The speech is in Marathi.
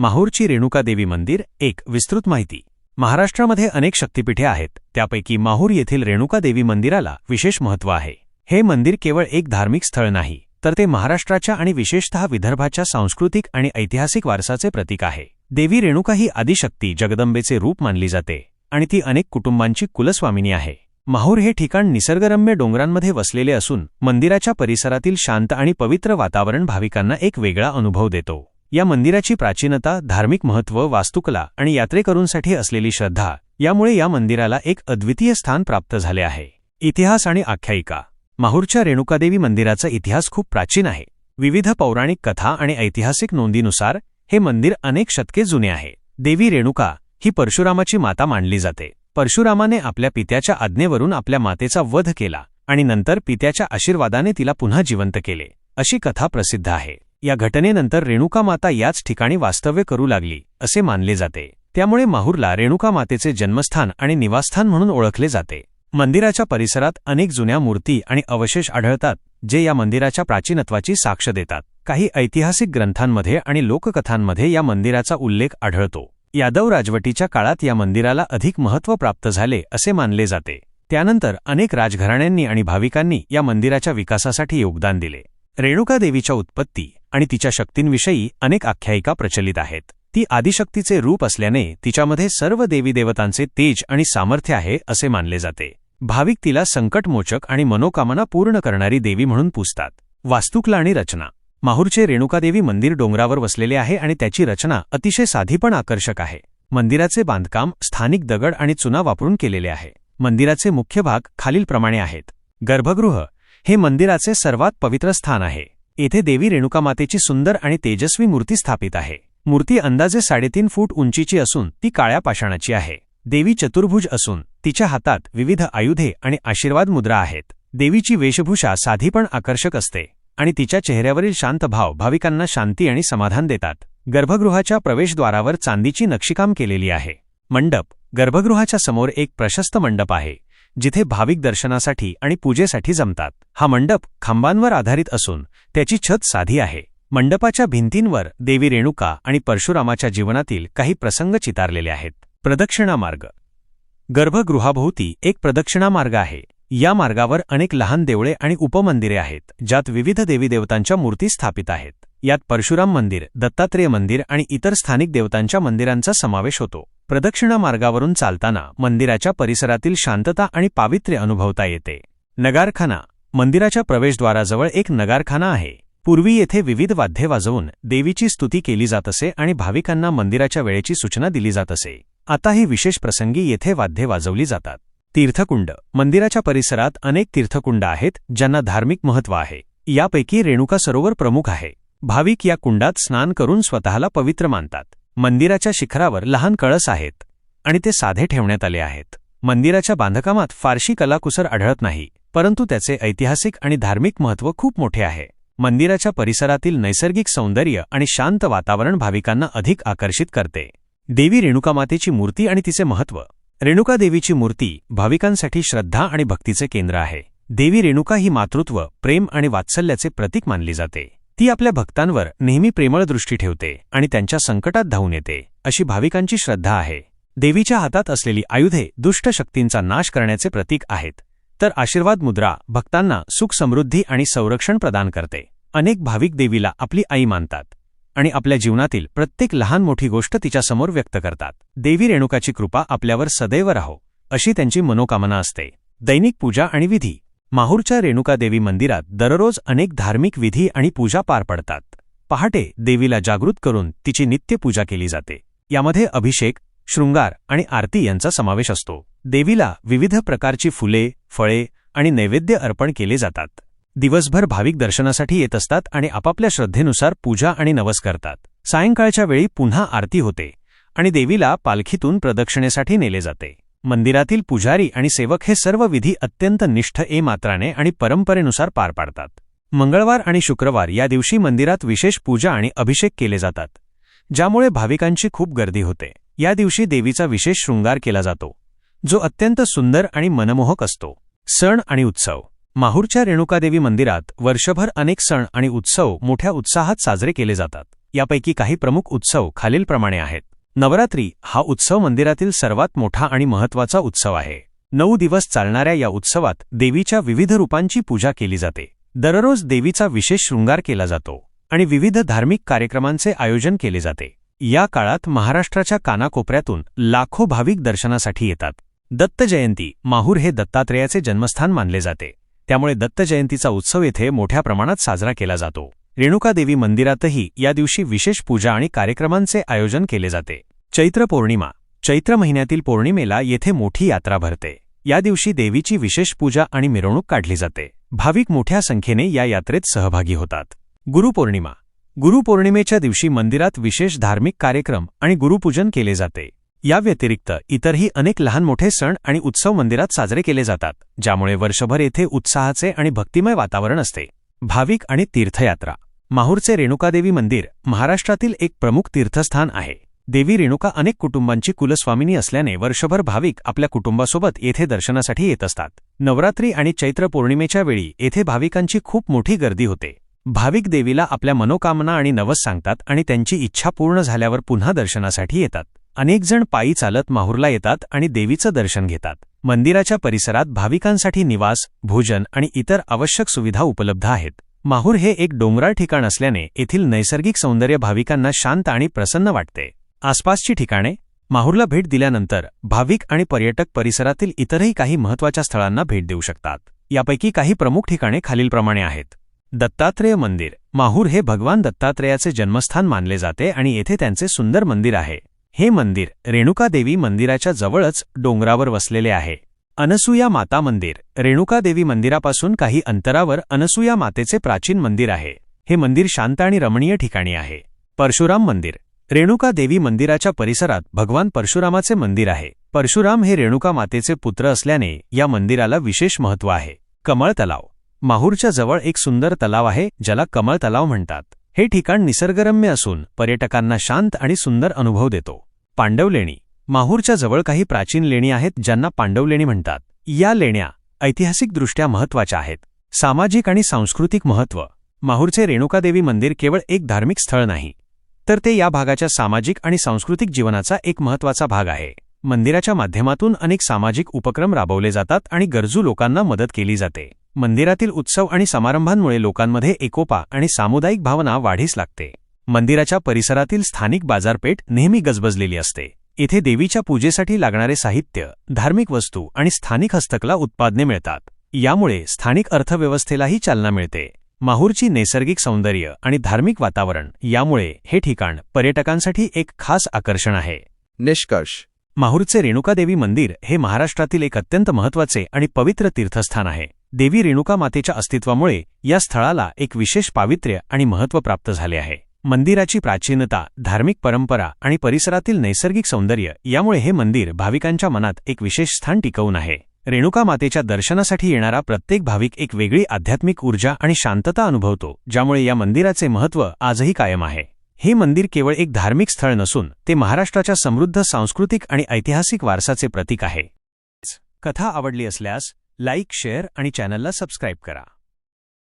माहूरची रेणुका देवी मंदिर एक विस्तृत माहिती. महाराष्ट्रामध्ये अनेक शक्तिपीठे आहेत त्यापैकी माहूर येथील रेणुकादेवी मंदिराला विशेष महत्त्व आहे. हे मंदिर केवळ एक धार्मिक स्थळ नाही तर ते महाराष्ट्राच्या आणि विशेषतः विदर्भाच्या सांस्कृतिक आणि ऐतिहासिक वारसाचे प्रतीक आहे. देवी रेणुका ही आदिशक्ती जगदंबेचे रूप मानली जाते आणि ती अनेक कुटुंबांची कुलस्वामिनी आहे. माहूर हे ठिकाण निसर्गरम्य डोंगरांमध्ये वसलेले असून मंदिराच्या परिसरातील शांत आणि पवित्र वातावरण भाविकांना एक वेगळा अनुभव देतो. या मंदिराची प्राचीनता धार्मिक महत्त्व वास्तुकला आणि यात्रेकरूंसाठी असलेली श्रद्धा यामुळे या मंदिराला एक अद्वितीय स्थान प्राप्त झाले आहे. इतिहास आणि आख्यायिका. माहूरच्या रेणुकादेवी मंदिराचा इतिहास खूप प्राचीन आहे. विविध पौराणिक कथा आणि ऐतिहासिक नोंदीनुसार हे मंदिर अनेक शतके जुने आहे. देवी रेणुका ही परशुरामाची माता मानली जाते. परशुरामाने आपल्या पित्याच्या आज्ञेवरून आपल्या मातेचा वध केला आणि नंतर पित्याच्या आशीर्वादाने तिला पुन्हा जिवंत केले. अशी कथा प्रसिद्ध आहे. या घटनेनंतर रेणुका माता याच ठिकाणी वास्तव्य करू लागली असे मानले जाते. त्यामुळे माहूरला रेणुका मातेचे जन्मस्थान आणि निवासस्थान म्हणून ओळखले जाते. मंदिराच्या परिसरात अनेक जुन्या मूर्ती आणि अवशेष आढळतात जे या मंदिराच्या प्राचीनत्वाची साक्ष देतात. काही ऐतिहासिक ग्रंथांमध्ये आणि लोककथांमध्ये या मंदिराचा उल्लेख आढळतो. यादव राजवटीच्या काळात या मंदिराला अधिक महत्त्व प्राप्त झाले असे मानले जाते. त्यानंतर अनेक राजघराण्यांनी आणि भाविकांनी या मंदिराच्या विकासासाठी योगदान दिले. रेणुका देवीच्या उत्पत्ती आणि तिच्या शक्तींविषयी अनेक आख्यायिका प्रचलित आहेत. ती आदिशक्तीचे रूप असल्याने तिच्यामध्ये सर्व देवीदेवतांचे तेज आणि सामर्थ्य आहे असे मानले जाते. भाविक तिला संकटमोचक आणि मनोकामना पूर्ण करणारी देवी म्हणून पुजतात. वास्तुकला आणि रचना. माहूरचे रेणुकादेवी मंदिर डोंगरावर वसलेले आहे आणि त्याची रचना अतिशय साधी पण आकर्षक आहे. मंदिराचे बांधकाम स्थानिक दगड आणि चुना वापरून केलेले आहे. मंदिराचे मुख्य भाग खालीलप्रमाणे आहेत. गर्भगृह हे मंदिराचे सर्वात पवित्र स्थान आहे. येथे देवी रेणुकामातेची सुंदर आणि तेजस्वी मूर्ती स्थापित आहे. मूर्ती अंदाजे साडेतीन फूट उंचीची असून ती काळ्या पाषाणाची आहे. देवी चतुर्भुज असून तिच्या हातात विविध आयुधे आणि आशीर्वाद मुद्रा आहेत. देवीची वेशभूषा साधी पण आकर्षक असते आणि तिच्या चेहऱ्यावरील शांत भाव भाविकांना शांती आणि समाधान देतात. गर्भगृहाच्या प्रवेशद्वारावर चांदीची नक्षीकाम केलेली आहे. मंडप. गर्भगृहाच्या समोर एक प्रशस्त मंडप आहे. जिथे भाविक दर्शनासाठी आणि पूजेसाठी जमतात. हा मंडप खांबांवर आधारित असून त्याची छत साधी आहे. मंडपाच्या भिंतींवर देवी रेणुका आणि परशुरामाच्या जीवनातील काही प्रसंग चितारलेले आहेत. प्रदक्षिणा मार्ग. गर्भगृहाभोवती एक प्रदक्षिणा मार्ग आहे. या मार्गावर अनेक लहान देवळे आणि उपमंदिरे आहेत ज्यात विविध देवी देवतांच्या मूर्ती स्थापित आहेत. यात परशुराम मंदिर दत्तात्रेय मंदिर आणि इतर स्थानिक देवतांच्या मंदिरांचा समावेश होतो. प्रदक्षिणा मार्गावरून चालताना मंदिराच्या परिसरातील शांतता आणि पावित्र्य अनुभवता येते. नगारखाना मंदिराच्या प्रवेशद्वाराजवळ एक नगारखाना आहे. पूर्वी येथे विविध वाद्ये वाजवून देवीची स्तुती केली जात असे आणि भाविकांना मंदिराच्या वेळेची सूचना दिली जात असे. आताही विशेष प्रसंगी येथे वाद्ये वाजवली जातात. तीर्थकुंड मंदिराच्या परिसरात अनेक तीर्थकुंड आहेत ज्यांना धार्मिक महत्त्व आहे. यापैकी रेणुका सरोवर प्रमुख आहे. भाविक या कुंडात स्नान करून स्वतःला पवित्र मानतात. मंदिराच्या शिखरावर लहान कळस आहेत आणि ते साधे ठेवण्यात आले आहेत. मंदिराच्या बांधकामात फारशी कलाकुसर आढळत नाही परंतु त्याचे ऐतिहासिक आणि धार्मिक महत्त्व खूप मोठे आहे. मंदिराच्या परिसरातील नैसर्गिक सौंदर्य आणि शांत वातावरण भाविकांना अधिक आकर्षित करते. देवी रेणुकामातेची मूर्ती आणि तिचे महत्त्व. रेणुका देवीची मूर्ती भाविकांसाठी श्रद्धा आणि भक्तीचे केंद्र आहे. देवी रेणुका ही मातृत्व प्रेम आणि वात्सल्याचे प्रतीक मानली जाते. ती आपल्या भक्तांवर नेहमी प्रेमळ दृष्टी ठेवते आणि त्यांच्या संकटात धावून येते अशी भाविकांची श्रद्धा आहे. देवीच्या हातात असलेली आयुधे दुष्ट शक्तींचा नाश करण्याचे प्रतीक आहेत. तर आशीर्वाद मुद्रा भक्तांना सुख समृद्धी आणि संरक्षण प्रदान करते. अनेक भाविक देवीला आपली आई मानतात आणि आपल्या जीवनातील प्रत्येक लहान मोठी गोष्ट तिच्यासमोर व्यक्त करतात. देवी रेणुकाची कृपा आपल्यावर सदैव राहो अशी त्यांची मनोकामना असते. दैनिक पूजा आणि विधी माहूरच्या रेणुकादेवी मंदिरात दररोज अनेक धार्मिक विधी आणि पूजा पार पडतात. पहाटे देवीला जागृत करून तिची नित्य पूजा केली जाते. यामध्ये अभिषेक शृंगार आणि आरती यांचा समावेश असतो. देवीला विविध प्रकारची फुले फळे आणि नैवेद्य अर्पण केले जातात. दिवसभर भाविक दर्शनासाठी येत असतात आणि आपापल्या श्रद्धेनुसार पूजा आणि नवस करतात सायंकाळच्या वेळी पुन्हा आरती होते आणि देवीला पालखीतून प्रदक्षिणेसाठी नेले जाते. मंदिरातील पुजारी आणि सेवक हे सर्व विधी अत्यंत निष्ठ ए मात्राने आणि परंपरेनुसार पार पाडतात. मंगळवार आणि शुक्रवार या दिवशी मंदिरात विशेष पूजा आणि अभिषेक केले जातात ज्यामुळे भाविकांची खूप गर्दी होते. या दिवशी देवीचा विशेष शृंगार केला जातो जो अत्यंत सुंदर आणि मनमोहक असतो. सण आणि उत्सव. माहूरच्या रेणुकादेवी मंदिरात वर्षभर अनेक सण आणि उत्सव मोठ्या उत्साहात साजरे केले जातात. यापैकी काही प्रमुख उत्सव खालीलप्रमाणे आहेत. नवरात्री हा उत्सव मंदिरातील सर्वात मोठा आणि महत्त्वाचा उत्सव आहे. नऊ दिवस चालणाऱ्या या उत्सवात देवीच्या विविध रूपांची पूजा केली जाते. दररोज देवीचा विशेष शृंगार केला जातो आणि विविध धार्मिक कार्यक्रमांचे आयोजन केले जाते. या काळात महाराष्ट्राच्या कानाकोपऱ्यातून लाखो भाविक दर्शनासाठी येतात. दत्त जयंती माहूर हे दत्तात्रेयाचे जन्मस्थान मानले जाते. त्यामुळे दत्त जयंतीचा उत्सव येथे मोठ्या प्रमाणात साजरा केला जातो. रेणुकादेवी मंदिरातही या दिवशी विशेष पूजा आणि कार्यक्रमांचे आयोजन केले जाते. चैत्र पौर्णिमा चैत्र महिन्यातील पौर्णिमेला येथे मोठी यात्रा भरते. या दिवशी देवीची विशेष पूजा आणि मिरवणूक काढली जाते. भाविक मोठ्या संख्येने या यात्रेत सहभागी होतात. गुरुपौर्णिमा गुरुपौर्णिमेच्या दिवशी मंदिरात विशेष धार्मिक कार्यक्रम आणि गुरुपूजन केले जाते. या व्यतिरिक्त इतरही अनेक लहान मोठे सण आणि उत्सव मंदिरात साजरे केले जातात ज्यामुळे वर्षभर येथे उत्साहाचे आणि भक्तिमय वातावरण असते. भाविक आणि तीर्थयात्रा माहूरचे रेणुकादेवी मंदिर महाराष्ट्रातील एक प्रमुख तीर्थस्थान आहे. देवी रेणुका अनेक कुटुंबांची कुलस्वामिनी असल्याने वर्षभर भाविक आपल्या कुटुंबासोबत येथे दर्शनासाठी येत असतात. नवरात्री आणि चैत्र पौर्णिमेच्या वेळी येथे भाविकांची खूप मोठी गर्दी होते. भाविक देवीला आपल्या मनोकामना आणि नवस सांगतात आणि त्यांची इच्छा पूर्ण झाल्यावर पुन्हा दर्शनासाठी येतात. अनेकजण पायी चालत माहूरला येतात आणि देवीचं दर्शन घेतात. मंदिराच्या परिसरात भाविकांसाठी निवास भोजन आणि इतर आवश्यक सुविधा उपलब्ध आहेत. माहूर हे एक डोंगराळ ठिकाण असल्याने येथील नैसर्गिक सौंदर्य भाविकांना शांत आणि प्रसन्न वाटते. आसपासची ठिकाणे माहूरला भेट दिल्यानंतर भाविक आणि पर्यटक परिसरातील इतरही काही महत्त्वाच्या स्थळांना भेट देऊ शकतात. यापैकी काही प्रमुख ठिकाणे खालीलप्रमाणे आहेत. दत्तात्रेय मंदिर माहूर हे भगवान दत्तात्रेयाचे जन्मस्थान मानले जाते आणि येथे त्यांचे सुंदर मंदिर आहे. हे मंदिर रेणुकादेवी मंदिराच्या जवळच डोंगरावर वसलेले आहे. अनसुया माता मंदिर रेणुकादेवी मंदिरापासून काही अंतरावर अनसुया मातेचे प्राचीन मंदिर आहे. हे मंदिर शांत आणि रमणीय ठिकाणी आहे. परशुराम मंदिर रेणुका देवी मंदिराच्या परिसरात भगवान परशुरामाचे मंदिर आहे. परशुराम हे रेणुका मातेचे पुत्र असल्याने या मंदिराला विशेष महत्त्व आहे. कमळ तलाव माहूरच्या जवळ एक सुंदर तलाव आहे ज्याला कमळ तलाव म्हणतात. हे ठिकाण निसर्गरम्य असून पर्यटकांना शांत आणि सुंदर अनुभव देतो. पांडवलेणी माहूरच्या जवळ काही प्राचीन लेणी आहेत ज्यांना पांडव लेणी म्हणतात. या लेण्या ऐतिहासिकदृष्ट्या महत्त्वाच्या आहेत. सामाजिक आणि सांस्कृतिक महत्त्व. माहूरचे रेणुकादेवी मंदिर केवळ एक धार्मिक स्थळ नाही. तर ते या भागाच्या सामाजिक आणि सांस्कृतिक जीवनाचा एक महत्त्वाचा भाग आहे. मंदिराच्या माध्यमातून अनेक सामाजिक उपक्रम राबवले जातात आणि गरजू लोकांना मदत केली जाते. मंदिरातील उत्सव आणि समारंभांमुळे लोकांमध्ये एकोपा आणि सामुदायिक भावना वाढीस लागते. मंदिराच्या परिसरातील स्थानिक बाजारपेठ नेहमी गजबजलेली असते. येथे देवीच्या पूजेसाठी लागणारे साहित्य धार्मिक वस्तू आणि स्थानिक हस्तकला उत्पादने मिळतात. यामुळे स्थानिक अर्थव्यवस्थेलाही चालना मिळते. माहूरची नैसर्गिक सौंदर्य आणि धार्मिक वातावरण यामुळे हे ठिकाण पर्यटकांसाठी एक खास आकर्षण आहे. निष्कर्ष. माहूरचे रेणुकादेवी मंदिर हे महाराष्ट्रातील एक अत्यंत महत्त्वाचे आणि पवित्र तीर्थस्थान आहे. देवी रेणुका मातेच्या अस्तित्वामुळे या स्थळाला एक विशेष पावित्र्य आणि महत्त्व प्राप्त झाले आहे. मंदिराची प्राचीनता धार्मिक परंपरा आणि परिसरातील नैसर्गिक सौंदर्य यामुळे हे मंदिर भाविकांच्या मनात एक विशेष स्थान टिकवून आहे. रेणुका मातेच्या दर्शनासाठी येणारा प्रत्येक भाविक एक वेगळी आध्यात्मिक ऊर्जा आणि शांतता अनुभवतो ज्यामुळे या मंदिराचे महत्त्व आजही कायम आहे. हे मंदिर केवळ एक धार्मिक स्थळ नसून ते महाराष्ट्राच्या समृद्ध सांस्कृतिक आणि ऐतिहासिक वारसाचे प्रतीक आहे. कथा आवडली असल्यास लाईक शेअर आणि चॅनलला सबस्क्राईब करा.